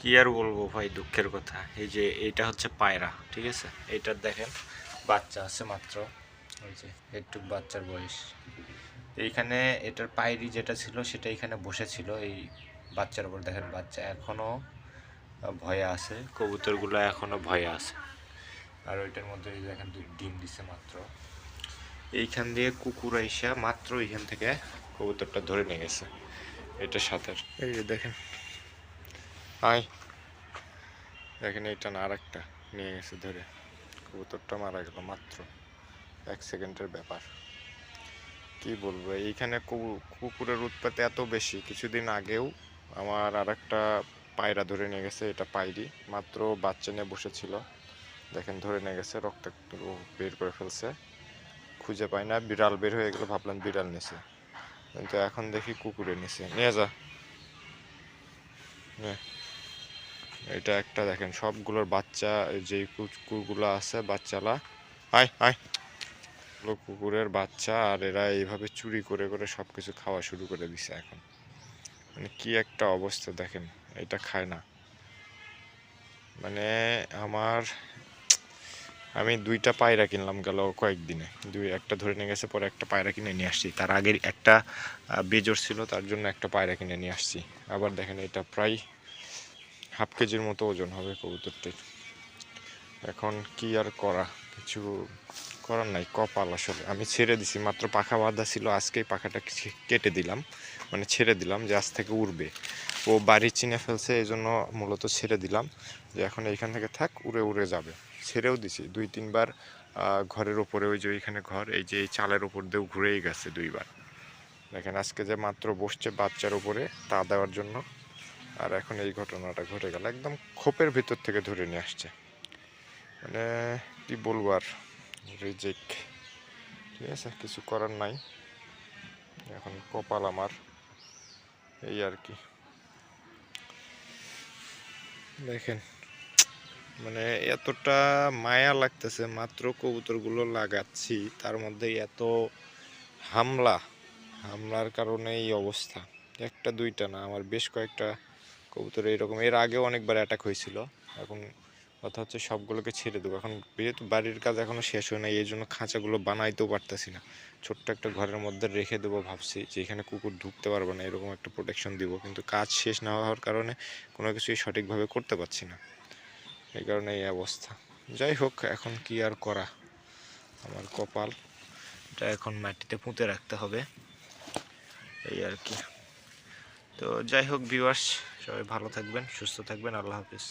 কি আর বলব ভাই দুঃখের কথা? এই যে এইটা হচ্ছে পায়রা ঠিক আছে? এইটার দেখেন বাচ্চা আছে মাত্র ওই যে একটু বাচ্চার বয়স। এইখানে এটার পায়রি যেটা ছিল সেটা এখানে বসেছিল এই বাচ্চার উপর দেখেন বাচ্চা এখনও আহ, ভয়ে আছে। কবুতরগুলো এখনও ভয়ে আছে। আর ওইটার মধ্যে এই দেখেন ডিম দিছে মাত্র। এইখান দিয়ে কুকুর আইসা মাত্র এইখান থেকে কবুতরটা ধরে নিয়ে গেছে এটা সাঁতার এই যে দেখেন আয়। দেখেন এইটা না আরেকটা। নিয়ে গেছে ধরে। কবুতরটা মারা গেল মাত্র। এক সেকেন্ডের ব্যাপার। কি বলব? এইখানে কুকুরের উৎপাত এত বেশি। কিছুদিন আগেও আমার আরেকটা পায়রা ধরে নিয়ে গেছে, এটা পায়রি। মাত্র বাচ্চা নিয়ে বসেছিল। দেখেন ধরে নিয়ে গেছে, রক্ত বের করে ফেলছে। খুঁজে পাই না, বিড়াল বের হয়ে গেলে, ভাবলাম বিড়াল নিছে। কিন্তু এখন দেখি কুকুরে নিছে। নিয়ে যা। নে। এটা একটা দেখেন, সবগুলোর বাচ্চা যেই কুকুরগুলো আছে, বাচ্চালা। আয় আয়। কুকুরের বাচ্চা, আর এরা এইভাবে চুরি করে করে সব কিছু খাওয়া শুরু করে দিছে এখন। মানে কি একটা অবস্থা দেখেন, এটা খায় না। মানে আমার, আমি দুইটা পায়রা কিনলাম গেল কয়েকদিনে। দুই, একটা ধরে নিয়ে গেছে, পরে একটা পায়রা কিনে নিয়ে আসছি। তার আগের একটা বেজর ছিল, তার জন্য একটা পায়রা কিনে নিয়ে আসছি। আবার দেখেন, এটা প্রায় হাফ কেজির মতো ওজন হবে কবুতরটির। এখন কি আর করা? কিছু করার নাই, কপাল আসলে। আমি ছেড়ে দিছি, মাত্র পাখা বাঁধা ছিল, আজকেই পাখাটা কেটে দিলাম। মানে ছেড়ে দিলাম যে আজ থেকে উড়বে। ও বাড়ি চিনে ফেলছে এই জন্য মূলত ছেড়ে দিলাম। যে এখন এইখান থেকে থাক, উড়ে উড়ে যাবে। ছেড়েও দিছি, দুই, তিনবার ঘরের ওপরে ওই যে ওইখানে ঘর, এই যে এই চালের ওপর দিয়েও ঘুরেই গেছে দুইবার। দেখেন আজকে যে মাত্র বসছে বাচ্চার উপরে, তা দেওয়ার জন্য আর এখন এই ঘটনাটা ঘটে গেল, একদম খোপের ভিতর থেকে ধরে নিয়ে আসছে। মানে কি বলব আর রিজেক ঠিক আছে, কিছু করার নাই। এখন কপাল আমার, এই আর কি। দেখেন মানে এতটা মায়া লাগতেছে, মাত্র কবুতরগুলো লাগাচ্ছি, তার মধ্যে এত হামলা, হামলার কারণে এই অবস্থা। একটা, দুইটা না, আমার বেশ কয়েকটা কবুতর এরকম। এর আগেও অনেকবার অ্যাটাক হয়েছিল। এখন কথা হচ্ছে সবগুলোকে ছেড়ে দেবো। এখন যেহেতু বাড়ির কাজ এখনও শেষ হয় না এই জন্য খাঁচাগুলো বানাইতেও পারতেছি না। ছোট্ট একটা ঘরের মধ্যে রেখে দেবো ভাবছি যে এখানে কুকুর ঢুকতে পারবে না, এরকম একটা প্রোটেকশন দিব। কিন্তু কাজ শেষ না হওয়ার কারণে কোনো কিছুই সঠিকভাবে করতে পারছি না। এই কারণে এই অবস্থা। যাই হোক, এখন কি আর করা? আমার কপাল। এটা এখন মাটিতে পুঁতে রাখতে হবে। এই আর কি। তো যাই হোক ভিউয়ার্স সবাই ভালো থাকবেন সুস্থ থাকবেন আল্লাহ হাফিজ।